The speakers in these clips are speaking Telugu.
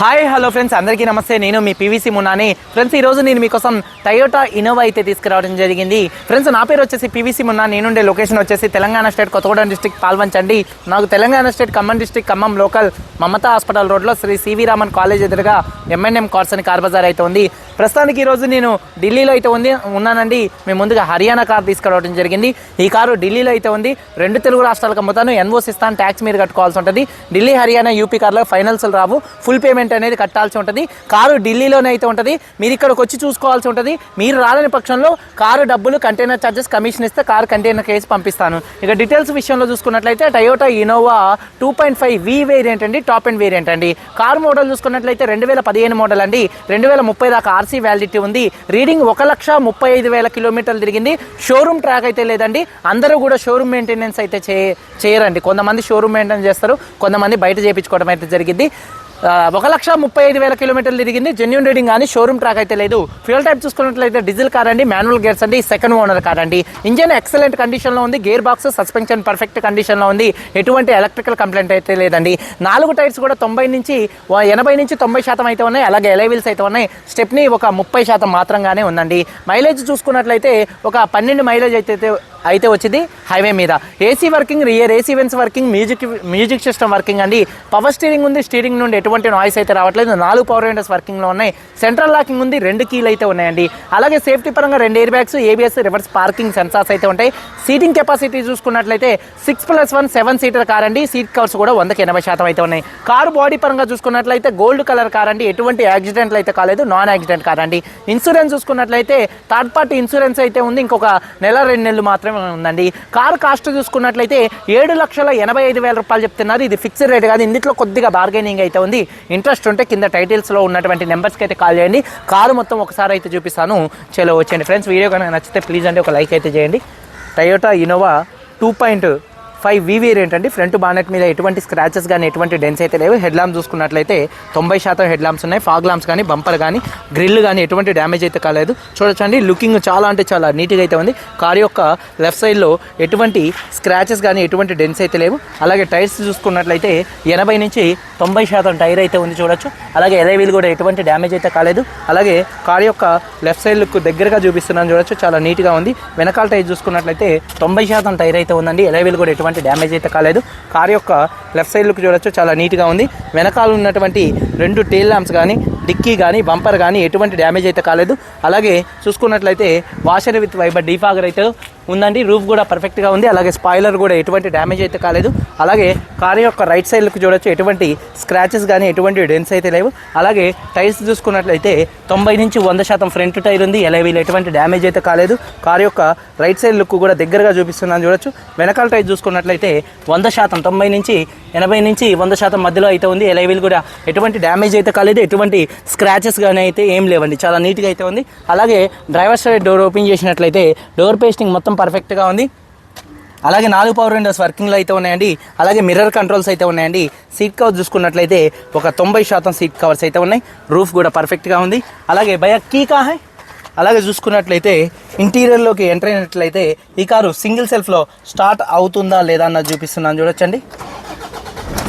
హాయ్ హలో ఫ్రెండ్స్ అందరికీ నమస్తే. నేను మీ పీవీసీ మున్నాని ఫ్రెండ్స్ ఈరోజు నేను మీకోసం టయోటా ఇనోవా అయితే తీసుకురావడం జరిగింది. ఫ్రెండ్స్ నా పేరు వచ్చేసి పీవీసీ మున్నా నేనుండే లొకేషన్ వచ్చేసి తెలంగాణ స్టేట్ కొత్తగూడెం డిస్టిక్ పాల్వంచండి. నాకు Telangana state Khammam district Khammam local Mamata hospital రోడ్లో శ్రీ సివి రామన్ కాలేజ్ ఎదురుగా ఎంఎన్ఎం కార్స్ అని కార్ బజార్ అయితే ఉంది. ప్రస్తుతానికి ఈరోజు నేను ఢిల్లీలో అయితే ఉంది ఉన్నానండి. మేము ముందుగా హర్యానా కార్ తీసుకురావడం జరిగింది. ఈ కారు ఢిల్లీలో అయితే ఉంది. రెండు తెలుగు రాష్ట్రాలకు అమ్ముతాను. ఎన్ఓసి ఇస్తాను ట్యాక్స్ మీరు కట్టుకోవాల్సి ఉంటుంది. ఢిల్లీ హర్యానా యూపీ కార్లో ఫైనల్స్ రావు. ఫుల్ పేమెంట్ అనేది కట్టాల్సి ఉంటుంది. కారు ఢిల్లీలోనే అయితే ఉంటుంది. మీరు ఇక్కడికి వచ్చి చూసుకోవాల్సి ఉంటుంది. మీరు రాలేని పక్షంలో కారు డబ్బులు కంటైనర్ ఛార్జెస్ కమిషన్ ఇస్తే కారు కంటైనర్ కేసు పంపిస్తాను. ఇక డీటెయిల్స్ విషయంలో చూసుకున్నట్లయితే Toyota Innova two point five V variant అండి. టాప్ అండ్ వేరియంట్ అండి. కార్ మోడల్ చూసుకున్నట్లయితే రెండు వేల పదిహేను మోడల్ అండి. రెండు వేల ముప్పై దాకా ఆర్సీ వ్యాలిడిటీ ఉంది. రీడింగ్ ఒక లక్ష ముప్పై ఐదు వేల కిలోమీటర్లు తిరిగింది. షోరూమ్ ట్రాక్ అయితే లేదండి. అందరూ కూడా షోరూమ్ మెయింటెనెన్స్ అయితే చే చేయరండి. కొంతమంది షోరూమ్ మెయింటెనెన్స్ చేస్తారు. కొంతమంది బయట చేయించుకోవడం అయితే జరిగింది. ఒక లక్ష ముప్పై ఐదు వేల కిలోమీటర్లు తిరిగింది. జెన్యున్ రీడింగ్ కానీ షోరూమ్ ట్రాక్ అయితే లేదు. ఫ్యూల్ టైప్ చూసుకున్నట్లయితే డీజిల్ కార్ అండి మాన్యువల్ గేర్స్ అండి సెకండ్ ఓనర్ కార్ అండి. ఇంజన్ ఎక్సలెంట్ కండిషన్లో ఉంది. గేర్ బాక్స్ సస్పెన్షన్ పర్ఫెక్ట్ కండిషన్లో ఉంది. ఎటువంటి ఎలక్ట్రికల్ కంప్లైంట్ అయితే లేదండి. నాలుగు టైర్స్ కూడా తొంభై నుంచి ఎనభై నుంచి తొంభై శాతం అయితే ఉన్నాయి. అలాగే ఎలైవిల్స్ అయితే ఉన్నాయి. స్టెప్ని ఒక ముప్పై శాతం మాత్రంగానే ఉందండి. మైలేజ్ చూసుకున్నట్లయితే ఒక పన్నెండు మైలేజ్ అయితే అయితే వచ్చింది హైవే మీద. AC working rear AC vents working music music system working అండి. పవర్ స్టీరింగ్ ఉంది స్టీరింగ్ నుండి ఎటువంటి నాయిస్ అయితే రావట్లేదు. నాలుగు పవర్ విండోస్ వర్కింగ్లో ఉన్నాయి. సెంట్రల్ లాకింగ్ ఉంది రెండు కీలు అయితే ఉన్నాయండి. అలాగే సేఫ్టీ పరంగా రెండు air bags ABS reverse parking sensors అయితే ఉంటాయి. సీటింగ్ కెపాసిటీ చూసుకున్నట్లయితే six plus one seven seater car అండి. సీట్ కవర్స్ కూడా వందకి ఎనభై శాతం అయితే ఉన్నాయి. కారు బాడీ పరంగా చూసుకున్నట్లయితే గోల్డ్ కలర్ కార్ అండి. ఎటువంటి యాక్సిడెంట్లు అయితే కాలేదు. నాన్ యాక్సిడెంట్ కార్ అండి. ఇన్సూరెన్స్ చూసుకున్నట్లయితే థర్డ్ పార్టీ ఇన్సూరెన్స్ అయితే ఉంది. ఇంకొక నెల రెండు నెలలు మాత్రమే ఉందండి. కారు కాస్ట్ చూసుకున్నట్లయితే ఏడు లక్షల ఎనభై ఐదు వేల రూపాయలు చెప్తున్నారు. ఇది ఫిక్స్డ్ రేట్ కాదు. ఇందులో కొద్దిగా బార్గెనింగ్ అయితే ఉంది. ఇంట్రెస్ట్ ఉంటే కింద టైటిల్స్లో ఉన్నటువంటి నెంబర్స్కి అయితే కాల్ చేయండి. కారు మొత్తం ఒకసారి అయితే చూపిస్తాను. చలో వచ్చేయండి. ఫ్రెండ్స్ వీడియో కనుక నచ్చితే ప్లీజ్ అండి ఒక లైక్ అయితే చేయండి. Toyota Innova two point five V variant అండి ఫ్రంట్ బానెట్ మీద ఎటువంటి స్క్రాచెస్ కానీ ఎటువంటి డెన్స్ అయితే లేవు. హెడ్ ల్యాంప్ చూసుకున్నట్లయితే తొంభై శాతం హెడ్ లాంప్స్ ఉన్నాయి. ఫాగ్ లాంప్స్ కానీ బంపర్ కానీ గ్రిల్ కానీ ఎటువంటి డ్యామేజ్ అయితే కాలేదు. చూడొచ్చండి లుకింగ్ చాలా అంటే చాలా నీట్గా అయితే ఉంది. కార్ యొక్క లెఫ్ట్ సైడ్లో ఎటువంటి స్క్రాచెస్ కానీ ఎటువంటి డెన్స్ అయితే లేవు. అలాగే టైర్స్ చూసుకున్నట్లయితే ఎనభై నుంచి తొంభై శాతం టైర్ అయితే ఉంది చూడొచ్చు. అలాగే ఎలైవీల్ కూడా ఎటువంటి డ్యామేజ్ అయితే కాలేదు. అలాగే కార్ యొక్క లెఫ్ట్ సైడ్ లుక్ దగ్గరగా చూపిస్తున్నాను చూడొచ్చు. చాలా నీట్గా ఉంది. వెనకాల టైర్ చూసుకున్నట్లయితే తొంభై శాతం టైర్ అయితే ఉందండి. ఎలైవీల్ కూడా ఎటువంటి డ్యామేజ్ అయితే కాలేదు. కార్ యొక్క లెఫ్ట్ సైడ్ లుక్ చూడొచ్చు చాలా నీట్గా ఉంది. వెనకాల ఉన్నటువంటి రెండు టేల్ ల్యాంప్స్ కానీ డిక్కీ కానీ బంపర్ కానీ ఎటువంటి డ్యామేజ్ అయితే కాలేదు. అలాగే చూసుకున్నట్లయితే వాషర్ విత్ వైబర్ డీఫాగర్ అయితే ఉందండి. రూఫ్ కూడా పర్ఫెక్ట్గా ఉంది. అలాగే స్పాయిలర్ కూడా ఎటువంటి డ్యామేజ్ అయితే కాలేదు. అలాగే కార్ యొక్క రైట్ సైడ్ లుక్ చూడొచ్చు. ఎటువంటి స్క్రాచెస్ కానీ ఎటువంటి డెన్స్ అయితే లేవు. అలాగే టైర్స్ చూసుకున్నట్లయితే తొంభై నుంచి వంద శాతం ఫ్రంట్ టైర్ ఉంది. ఎలవీలు ఎటువంటి డ్యామేజ్ అయితే కాలేదు. కార్ యొక్క రైట్ సైడ్ లుక్ కూడా దగ్గరగా చూపిస్తున్నాను చూడొచ్చు. వెనకాల టైర్ చూసుకున్నట్లయితే వంద శాతం తొంభై నుంచి ఎనభై నుంచి వంద శాతం మధ్యలో అయితే ఉంది. ఎలవీలు కూడా ఎటువంటి డ్యామేజ్ అయితే కాలేదు. ఎటువంటి స్క్రాచెస్ కానీ అయితే ఏం లేవండి. చాలా నీట్గా అయితే ఉంది. అలాగే డ్రైవర్ సైడ్ డోర్ ఓపెన్ చేసినట్లయితే డోర్ పేస్టింగ్ మొత్తం పర్ఫెక్ట్గా ఉంది. అలాగే నాలుగు పవర్ విండోస్ వర్కింగ్లో అయితే ఉన్నాయండి. అలాగే మిర్రర్ కంట్రోల్స్ అయితే ఉన్నాయండి. సీట్ కవర్ చూసుకున్నట్లయితే ఒక తొంభై శాతం సీట్ కవర్స్ అయితే ఉన్నాయి. రూఫ్ కూడా పర్ఫెక్ట్గా ఉంది. అలాగే భయ కీ కాహే హై? అలాగే చూసుకున్నట్లయితే ఇంటీరియర్లోకి ఎంటర్ అయినట్లయితే ఈ కారు సింగిల్ సెల్ఫ్లో స్టార్ట్ అవుతుందా లేదా అన్నది చూపిస్తున్నాను. చూడొచ్చండి.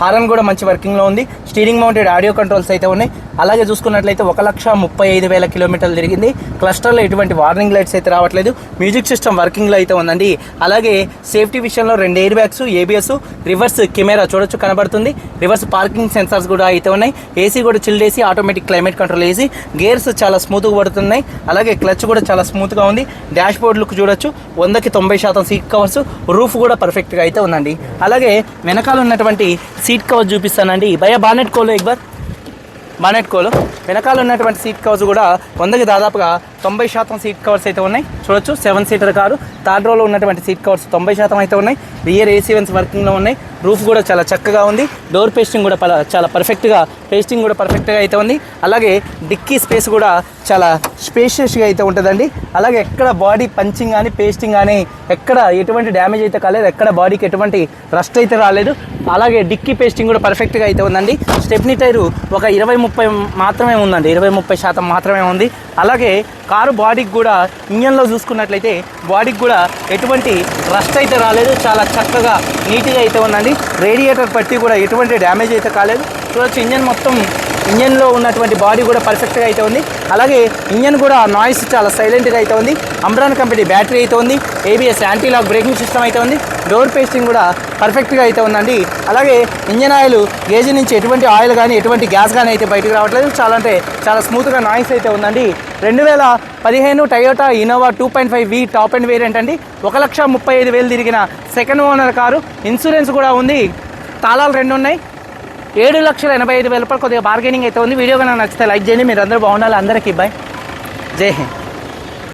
హారన్ కూడా మంచి వర్కింగ్లో ఉంది. స్టీరింగ్ మౌంటెడ్ ఆడియో కంట్రోల్స్ అయితే ఉన్నాయి. అలాగే చూసుకున్నట్లయితే ఒక లక్ష ముప్పై ఐదు వేల కిలోమీటర్లు తిరిగింది. క్లస్టర్లో ఎటువంటి వార్నింగ్ లైట్స్ అయితే రావట్లేదు. మ్యూజిక్ సిస్టమ్ వర్కింగ్లో అయితే ఉందండి. అలాగే సేఫ్టీ విషయంలో రెండు air bags ABS reverse camera చూడొచ్చు కనబడుతుంది. రివర్స్ పార్కింగ్ సెన్సార్స్ కూడా అయితే ఉన్నాయి. ఏసీ కూడా chilled AC automatic climate control AC gears చాలా స్మూత్గా పడుతున్నాయి. అలాగే క్లచ్ కూడా చాలా స్మూత్గా ఉంది. డాష్ బోర్డ్ లుక్ చూడొచ్చు. వందకి తొంభై శాతం సీట్ కవర్స్ రూఫ్ కూడా పర్ఫెక్ట్గా అయితే ఉందండి. అలాగే వెనకాల ఉన్నటువంటి సీట్ కవర్ చూపిస్తానండి. భయ బానెట్ కోలో ఎక్బర్ బానెట్ కోలో. వెనకాల ఉన్నటువంటి సీట్ కవర్స్ కూడా వందకి దాదాపుగా తొంభై శాతం సీట్ కవర్స్ అయితే ఉన్నాయి. చూడొచ్చు సెవెన్ సీటర్ కారు థర్డ్ రోలో ఉన్నటువంటి సీట్ కవర్స్ తొంభై శాతం అయితే ఉన్నాయి. రియర్ ఏసీవెన్స్ వర్కింగ్లో ఉన్నాయి. రూఫ్ కూడా చాలా చక్కగా ఉంది. డోర్ పేస్టింగ్ కూడా చాలా పర్ఫెక్ట్గా పేస్టింగ్ కూడా పర్ఫెక్ట్గా అయితే ఉంది. అలాగే డిక్కీ స్పేస్ కూడా చాలా స్పేషియస్గా అయితే ఉంటుందండి. అలాగే ఎక్కడ బాడీ పంచింగ్ కానీ పేస్టింగ్ కానీ ఎక్కడ ఎటువంటి డ్యామేజ్ అయితే కాలేదు ఎక్కడ బాడీకి ఎటువంటి రస్ట్ అయితే రాలేదు. అలాగే డిక్కీ పేస్టింగ్ కూడా పర్ఫెక్ట్గా అయితే ఉందండి. స్టెప్నీ టైరు ఒక ఇరవై ముప్పై మాత్రమే ఉందండి. ఇరవై ముప్పై శాతం మాత్రమే ఉంది. అలాగే కారు బాడీకి కూడా ఇంజన్లో చూసుకున్నట్లయితే బాడీకి కూడా ఎటువంటి రస్ట్ అయితే రాలేదు. చాలా చక్కగా నీట్గా అయితే ఉందండి. రేడియేటర్ పట్టి కూడా ఎటువంటి డ్యామేజ్ అయితే కాలేదు. చూడొచ్చు ఇంజన్ మొత్తం ఇంజన్లో ఉన్నటువంటి బాడీ కూడా పర్ఫెక్ట్గా అయితే ఉంది. అలాగే ఇంజన్ కూడా నాయిస్ చాలా సైలెంట్గా అయితే ఉంది. అంబ్రాన్ కంపెనీ బ్యాటరీ అయితే ఉంది. ABS anti lock braking system అయితే ఉంది. డోర్ పేస్టింగ్ కూడా పర్ఫెక్ట్గా అయితే ఉందండి. అలాగే ఇంజన్ ఆయిల్ గేజ్ నుంచి ఎటువంటి ఆయిల్ కానీ ఎటువంటి గ్యాస్ కానీ అయితే బయటకు రావట్లేదు. చాలా అంటే చాలా స్మూత్గా నాయిస్ అయితే ఉందండి. రెండు వేల పదిహేను Toyota Innova two point five V top and variant అండి. ఒక లక్ష ముప్పై ఐదు వేలు తిరిగిన సెకండ్ ఓనర్ కారు. ఇన్సూరెన్స్ కూడా ఉంది. తాళాలు రెండు ఉన్నాయి. ఏడు లక్షల ఎనభై ఐదు వేల రూపాయలు కొద్దిగా బార్గెనింగ్ అయితే ఉంది. వీడియో కన్నా నచ్చితే లైక్ చేయండి. మీరు అందరూ బాగుండాలి. అందరికీ బాయ్. జై హింద్.